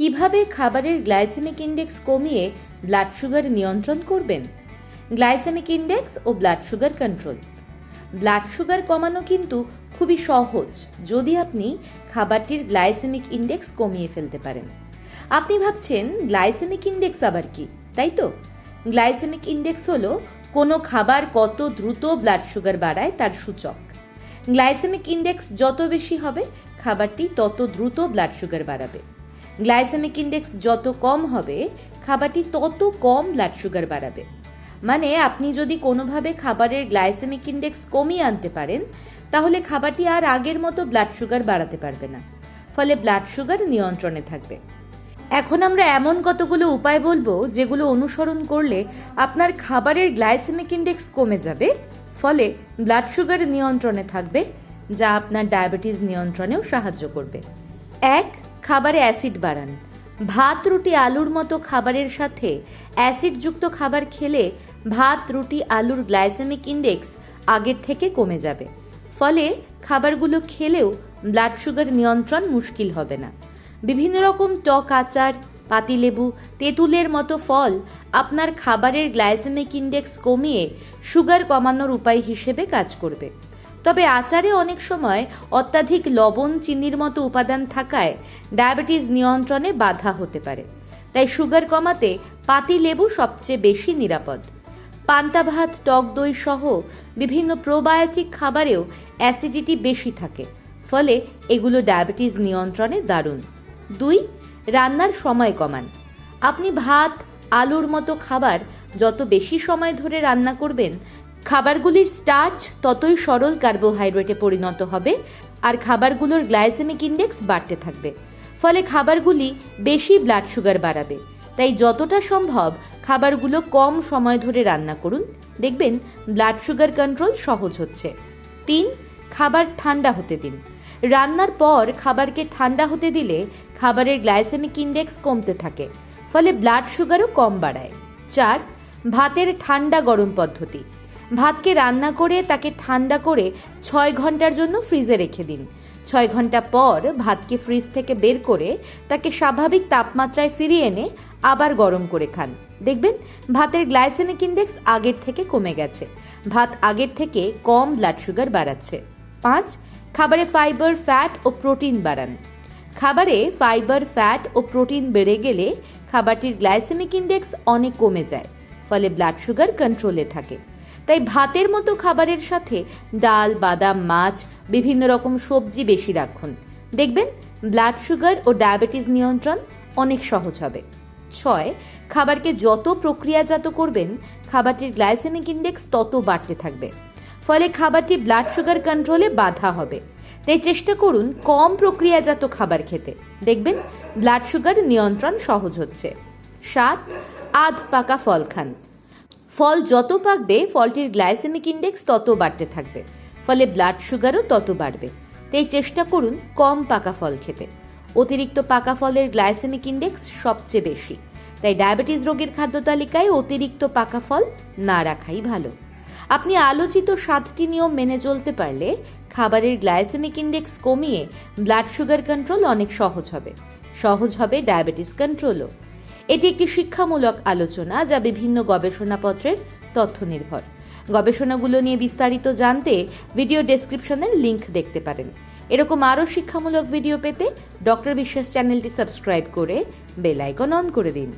কীভাবে খাবারের glycemic index কমিয়ে ব্লাড সুগার নিয়ন্ত্রণ করবেন? গ্লাইসেমিক ইন্ডেক্স ও blood sugar control. Blood sugar কমানো কিন্তু খুবই সহজ, যদি আপনি খাবারটির গ্লাইসেমিক ইন্ডেক্স কমিয়ে ফেলতে পারেন। আপনি ভাবছেন, গ্লাইসেমিক ইন্ডেক্স আবার কি, তাই তো? গ্লাইসেমিক ইন্ডেক্স হলো কোনো খাবার কত দ্রুত ব্লাড সুগার বাড়ায় তার সূচক। গ্লাইসেমিক ইন্ডেক্স যত বেশি হবে, খাবারটি তত দ্রুত ব্লাড সুগার বাড়াবে। গ্লাইসেমিক ইন্ডেক্স যত কম হবে, খাবারটি তত কম ব্লাড সুগার বাড়াবে। মানে আপনি যদি কোনোভাবে খাবারের গ্লাইসেমিক ইন্ডেক্স কমিয়ে আনতে পারেন, তাহলে খাবারটি আর আগের মতো ব্লাড সুগার বাড়াতে পারবে না। ফলে ব্লাড সুগার নিয়ন্ত্রণে থাকবে। এখন আমরা এমন কতগুলো উপায় বলব যেগুলো অনুসরণ করলে আপনার খাবারের গ্লাইসেমিক ইন্ডেক্স কমে যাবে, ফলে ব্লাড সুগার নিয়ন্ত্রণে থাকবে, যা আপনার ডায়াবেটিস নিয়ন্ত্রণেও সাহায্য করবে। এক খাবারে অ্যাসিড বাড়ান। ভাত, রুটি, আলুর মতো খাবারের সাথে অ্যাসিডযুক্ত খাবার খেলে ভাত, রুটি, আলুর গ্লাইসেমিক ইন্ডেক্স আগের থেকে কমে যাবে। ফলে খাবারগুলো খেলেও ব্লাড সুগার নিয়ন্ত্রণ মুশকিল হবে না। বিভিন্ন রকম টক আচার, পাতিলেবু, তেঁতুলের মতো ফল আপনার খাবারের গ্লাইসেমিক ইন্ডেক্স কমিয়ে সুগার কমানোর উপায় হিসেবে কাজ করবে। তবে আচারে অনেক সময় অত্যাধিক লবণ, চিনির মতো উপাদান থাকায় ডায়াবেটিস নিয়ন্ত্রণে বাধা হতে পারে। তাই সুগার কমাতে পাতি লেবু সবচেয়ে বেশি নিরাপদ। পান্তা ভাত, টক দই সহ বিভিন্ন প্রোবায়োটিক খাবারেও অ্যাসিডিটি বেশি থাকে। ফলে এগুলো ডায়াবেটিস নিয়ন্ত্রণে দারুণ। দুই, রান্নার সময় কমান। আপনি ভাত, আলুর মতো খাবার যত বেশি সময় ধরে রান্না করবেন খাবারগুলির স্টার্চ ততই সরল কার্বোহাইড্রেটে পরিণত হবে, আর খাবারগুলোর গ্লাইসেমিক ইন্ডেক্স বাড়তে থাকবে। ফলে খাবারগুলি বেশি ব্লাড সুগার বাড়াবে। তাই যতটা সম্ভব খাবারগুলো কম সময় ধরে রান্না করুন। দেখবেন ব্লাড সুগার কন্ট্রোল সহজ হচ্ছে। তিন, খাবার ঠান্ডা হতে দিন। রান্নার পর খাবারকে ঠান্ডা হতে দিলে খাবারের গ্লাইসেমিক ইন্ডেক্স কমতে থাকে, ফলে ব্লাড সুগারও কম বাড়ায়। চার, ভাতের ঠান্ডা গরম পদ্ধতি। ভাতকে রান্না করে তাকে ঠান্ডা করে ছয় ঘণ্টার জন্য ফ্রিজে রেখে দিন। ছয় ঘণ্টা পর ভাতকে ফ্রিজ থেকে বের করে তাকে স্বাভাবিক তাপমাত্রায় ফিরিয়ে এনে আবার গরম করে খান। দেখবেন, ভাতের গ্লাইসেমিক ইন্ডেক্স আগের থেকে কমে গেছে। ভাত আগের থেকে কম ব্লাড সুগার বাড়াচ্ছে। পাঁচ, খাবারে ফাইবার, ফ্যাট ও প্রোটিন বাড়ান। খাবারে ফাইবার, ফ্যাট ও প্রোটিন বেড়ে গেলে খাবারটির গ্লাইসেমিক ইন্ডেক্স অনেক কমে যায়, ফলে ব্লাড সুগার কন্ট্রোলে থাকে। তাই ভাতের মতো খাবারের সাথে ডাল, বাদাম, মাছ, বিভিন্ন রকম সবজি বেশি রাখুন। দেখবেন ব্লাড সুগার ও ডায়াবেটিস নিয়ন্ত্রণ অনেক সহজ হবে। ছয়, খাবারকে যত প্রক্রিয়াজাত করবেন, খাবারটির গ্লাইসেমিক ইন্ডেক্স তত বাড়তে থাকবে। ফলে খাবারটি ব্লাড সুগার কন্ট্রোলে বাধা হবে। তাই চেষ্টা করুন কম প্রক্রিয়াজাত খাবার খেতে। দেখবেন ব্লাড সুগার নিয়ন্ত্রণ সহজ হচ্ছে। সাত, আধ পাকা ফল খান। ফল যত পাকবে, ফলটির গ্লাইসেমিক ইন্ডেক্স তত বাড়তে থাকবে। ফলে ব্লাড সুগারও তত বাড়বে। তাই চেষ্টা করুন কম পাকা ফল খেতে। অতিরিক্ত পাকা ফলের গ্লাইসেমিক ইন্ডেক্স সবচেয়ে বেশি। তাই ডায়াবেটিস রোগের খাদ্য তালিকায় অতিরিক্ত পাকা ফল না রাখাই ভালো। আপনি আলোচিত সাতটি নিয়ম মেনে চলতে পারলে খাবারের গ্লাইসেমিক ইন্ডেক্স কমিয়ে ব্লাড সুগার কন্ট্রোল অনেক সহজ হবে। সহজ হবে ডায়াবেটিস কন্ট্রোলও এটি একটি শিক্ষামূলক আলোচনা যা বিভিন্ন গবেষণাপত্রের তথ্য নির্ভর গবেষণাগুলো নিয়ে বিস্তারিত জানতে ভিডিও ডেসক্রিপশনের লিংক দেখতে পারেন। এরকম আরও শিক্ষামূলক ভিডিও পেতে ডক্টর বিশ্বাস চ্যানেলটি সাবস্ক্রাইব করে বেল আইকন অন করে দিন।